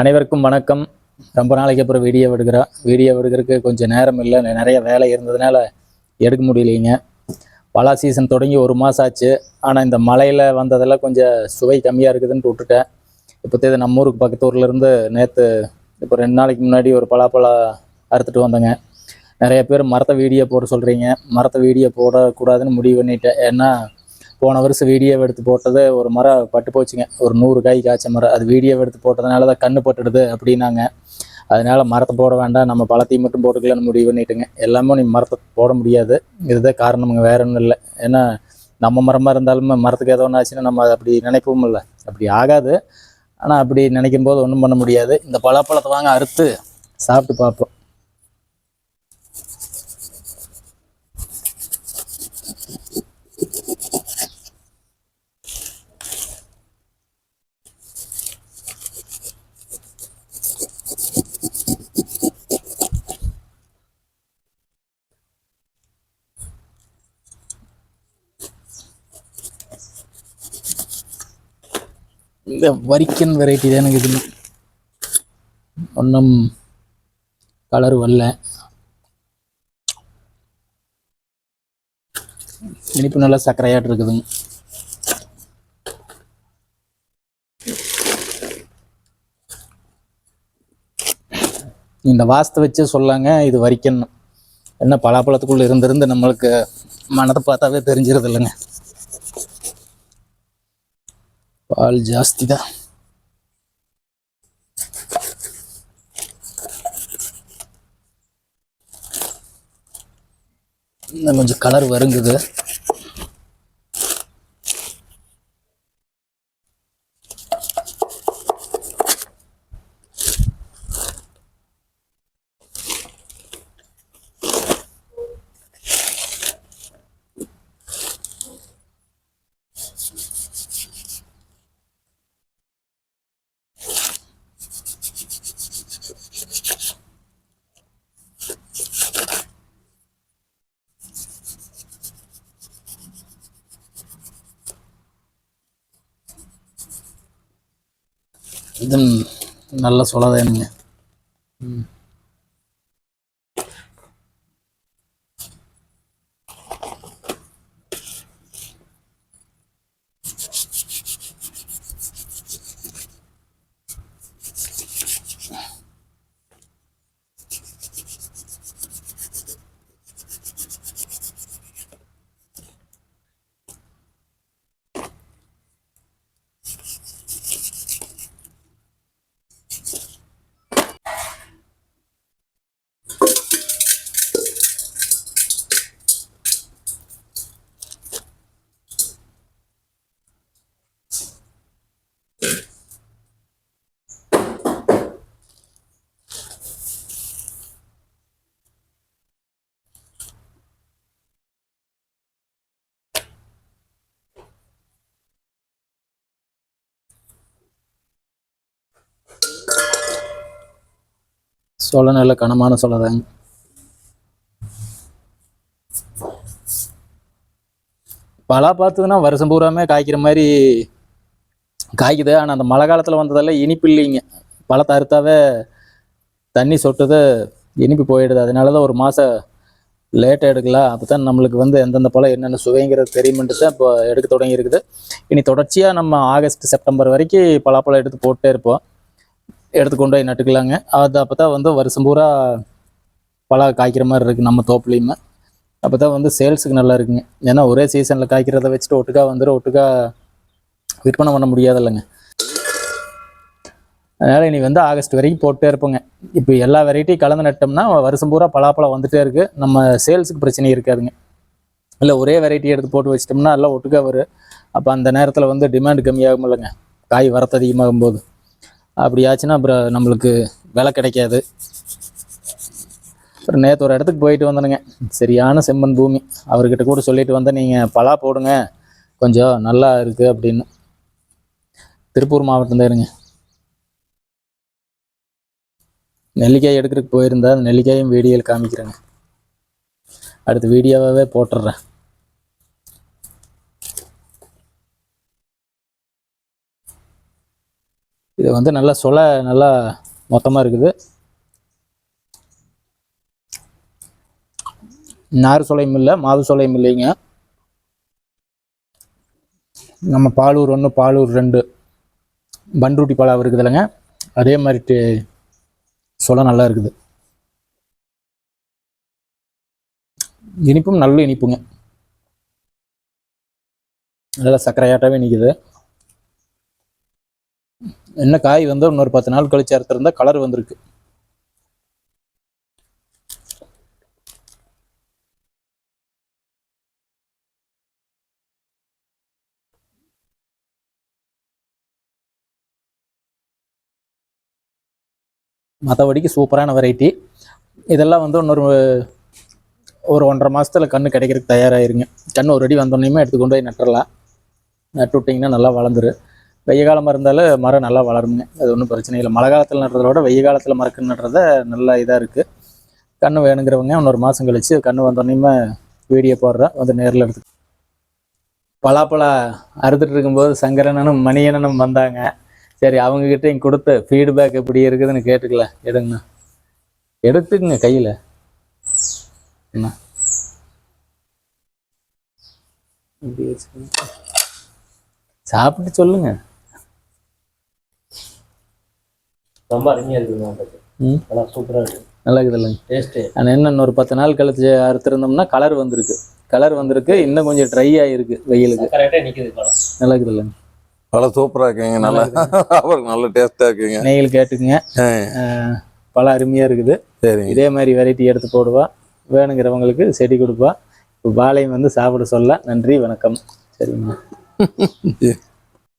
அனைவருக்கும் வணக்கம். ரொம்ப நாளைக்கு அப்புறம் வீடியோ எடுக்கிறோம் வீடியோ எடுக்கிறதுக்கு கொஞ்சம் நேரம் இல்லை. நிறைய வேலை இருந்ததுனால எடுக்க முடியலைங்க. பலா சீசன் தொடங்கி ஒரு மாதம் ஆச்சு. ஆனால் இந்த மலையில் வந்ததெல்லாம் கொஞ்சம் சுவை கம்மியாக இருக்குதுன்ட்டு விட்டுட்டேன். இப்போ நம்ம ஊருக்கு பக்கத்து ஊர்லேருந்து நேற்று இப்போ ரெண்டு நாளைக்கு முன்னாடி ஒரு பலாப்பழம் அறுத்துட்டு வந்தேங்க. நிறைய பேர் மரத்தை வீடியோ போட சொல்கிறீங்க மரத்தை வீடியோ போடக்கூடாதுன்னு முடிவு பண்ணிட்டேன். ஏன்னா போன வருஷம் வீடியோ எடுத்து போட்டது ஒரு மரம் பட்டு போச்சுங்க. ஒரு நூறு காய் காய்ச்ச மரம். அது வீடியோ எடுத்து போட்டதுனால தான் கண்ணு பட்டுடுது அப்படின்னாங்க. அதனால மரத்தை போட வேண்டாம். நம்ம பழத்தையும் மட்டும் போட்டுக்கலாம்னு முடிவு பண்ணிட்டுங்க. எல்லாமே நீ மரத்தை போட முடியாது. இதுதான் காரணமுங்க வேற ஒன்றும் இல்லை. ஏன்னா நம்ம மரமாக இருந்தாலுமே மரத்துக்கு ஏதோ ஒன்று ஆச்சுன்னா நம்ம அதை அப்படி நினைப்போம் இல்லை. அப்படி ஆகாது. ஆனால் அப்படி நினைக்கும் போது ஒன்றும் பண்ண முடியாது. இந்த பலாப்பழத்தை வாங்க அறுத்து சாப்பிட்டு பார்ப்போம். இந்த வரிக்கன் வெரைட்டி தான் எனக்கு இது ஒன்றும் கலர் வரல. இனிப்பு நல்லா சர்க்கரையாட்டு இருக்குதுங்க இந்த வாஸ்த வச்சு சொல்லாங்க இது வரிக்கணும் என்ன பலாப்பழத்துக்குள்ள இருந்திருந்து நம்மளுக்கு மனதை பார்த்தாவே தெரிஞ்சிருது இல்லைங்க. பால் ஜாஸ்தி தான். இன்னும் கொஞ்சம் கலர் வருங்குது. இது நல்ல ம். சொல நல்ல கனமான சொல்லதாங்க பலா பார்த்ததுன்னா வருஷம் பூராமே காய்க்கிற மாதிரி காய்க்குது. ஆனால் அந்த மழை காலத்தில் வந்ததெல்லாம் இனிப்பு இல்லைங்க. பழத்தை அறுத்தாவே தண்ணி சொட்டுது இனிப்பு போயிடுது. அதனால தான் ஒரு மாதம் லேட்டாக எடுக்கலாம். அப்போ தான் நம்மளுக்கு வந்து எந்தெந்த பழம் என்னென்ன சுவைங்கிறது தெரியுமென்ட்டு தான் இப்போ எடுக்க தொடங்கி இருக்குது இனி தொடர்ச்சியாக நம்ம ஆகஸ்ட் செப்டம்பர் வரைக்கும் பலாப்பழம் எடுத்து போட்டே இருப்போம். எடுத்து கொண்டு போய் நட்டுக்கலாங்க. அது அப்போ தான் வந்து வருஷம் பூரா பழம் காய்க்கிற மாதிரி இருக்குது நம்ம தோப்புலையுமே. அப்போ தான் வந்து சேல்ஸுக்கு நல்லா இருக்குங்க. ஏன்னா ஒரே சீசனில் காய்க்கிறத வச்சுட்டு ஒட்டுக்கா வந்துடும் ஒட்டுக்கா விற்பனை பண்ண முடியாதில்லைங்க. அதனால் இனி வந்து ஆகஸ்ட் வரைக்கும் போட்டே இருப்போங்க. இப்போ எல்லா வெரைட்டியும் கலந்து நட்டோம்னா வருஷம் பூரா பலாப்பழம் வந்துட்டே இருக்குது நம்ம சேல்ஸுக்கு பிரச்சனை இருக்காதுங்க. இல்லை ஒரே வெரைட்டி எடுத்து போட்டு வச்சிட்டோம்னா எல்லாம் ஒட்டுக்கா வரும். அப்போ அந்த நேரத்தில் வந்து டிமாண்ட் கம்மியாகும் இல்லைங்க காய் வரத்து அதிகமாகும் போது அப்படி ஆச்சுன்னா அப்புறம் நம்மளுக்கு விலை கிடைக்காது. அப்புறம் நேற்று ஒரு இடத்துக்கு போயிட்டு வந்தனுங்க. சரியான செம்மண் பூமி. அவர்கிட்ட கூட சொல்லிட்டு வந்தேன் நீங்கள் பலா போடுங்க. கொஞ்சம் நல்லா இருக்குது அப்படின்னு. திருப்பூர் மாவட்டம் தான் இருங்க. நெல்லிக்காய் எடுக்கிறதுக்கு போயிருந்தா நெல்லிக்காயும் வீடியோவில் காமிக்கிறேங்க. அடுத்த வீடியோவாகவே போட்டுடுறேன் இது வந்து நல்லா சொலை நல்லா மொத்தமாக இருக்குது. நார் சொலையும் இல்லை மாவு சொலையும் இல்லைங்க. நம்ம பாலூர் ஒன்று பாலூர் ரெண்டு பன்ருட்டி பழம் இருக்குது இல்லைங்க அதே மாதிரி டே- சொலை நல்லா இருக்குது. இனிப்பும் நல்ல இனிப்புங்க. நல்லா சர்க்கரையாட்டாவே நிற்குது என்ன காய் வந்து இன்னொரு பத்து நாள் கழிச்சு அறுத்திருந்தா கலர் வந்திருக்கு. மற்றபடிக்கு சூப்பரான வெரைட்டி இதெல்லாம் வந்து இன்னொரு ஒரு ஒன்றரை மாசத்துல கன்று கிடைக்கிறதுக்கு தயாராகிருங்க கன்று ஒரு அடி வந்தோடனையுமே எடுத்து கொண்டு போய் நட்டுறலாம். நட்டு விட்டிங்கன்னா நல்லா வளர்ந்துரு. வெய்ய காலமாக இருந்தாலும் மரம் நல்லா வளருங்க. அது ஒன்றும் பிரச்சனை இல்லை. மழை காலத்தில் நடுறத விட வெய்ய காலத்தில் மரக்கு நடுறத நல்லா இதாக இருக்குது கன்று வேணுங்கிறவங்க இன்னொரு மாதம் கழிச்சு கன்று வந்தோடனேயுமே வீடியோ போடுறேன். வந்து நேரில் எடுத்து பலாப்பழா அறுத்துட்டு இருக்கும்போது சங்கரனனும் மணியனனும் வந்தாங்க. சரி அவங்ககிட்டையும் கொடுத்து ஃபீட்பேக் எப்படி இருக்குதுன்னு கேட்டுக்கல. எடுங்கண்ணா. எடுத்துக்குங்க கையில். என்ன சாப்பிட்டு சொல்லுங்க. ரொம்ப அருமையாக இருக்குங்க உங்களுக்கு நல்லா சூப்பராக இருக்கு நல்லா இருக்குது இல்லைங்க. டேஸ்ட்டு ஆனால் என்ன இன்னொரு பத்து நாள் கழிச்சு அறுத்துருந்தோம்னா கலர் வந்திருக்கு. கலர் வந்திருக்கு இன்னும் கொஞ்சம் ட்ரை ஆகிருக்கு வெயிலுக்கு. கரெக்டாக நிற்கிது பழம் நல்லா இருக்குது இல்லைங்க. பழம் சூப்பரா இருக்குங்க நல்லா அவருக்கு நல்ல டேஸ்டா இருக்குங்க. நெய்யில் கேட்டுக்குங்க. பழம் அருமையாக இருக்குது. சரிங்க. இதே மாதிரி வெரைட்டி எடுத்து போடுவா. வேணுங்கிறவங்களுக்கு செடி கொடுப்பா. இப்போ பாளையம் வந்து சாப்பிட சொல்ல. நன்றி வணக்கம். சரிங்க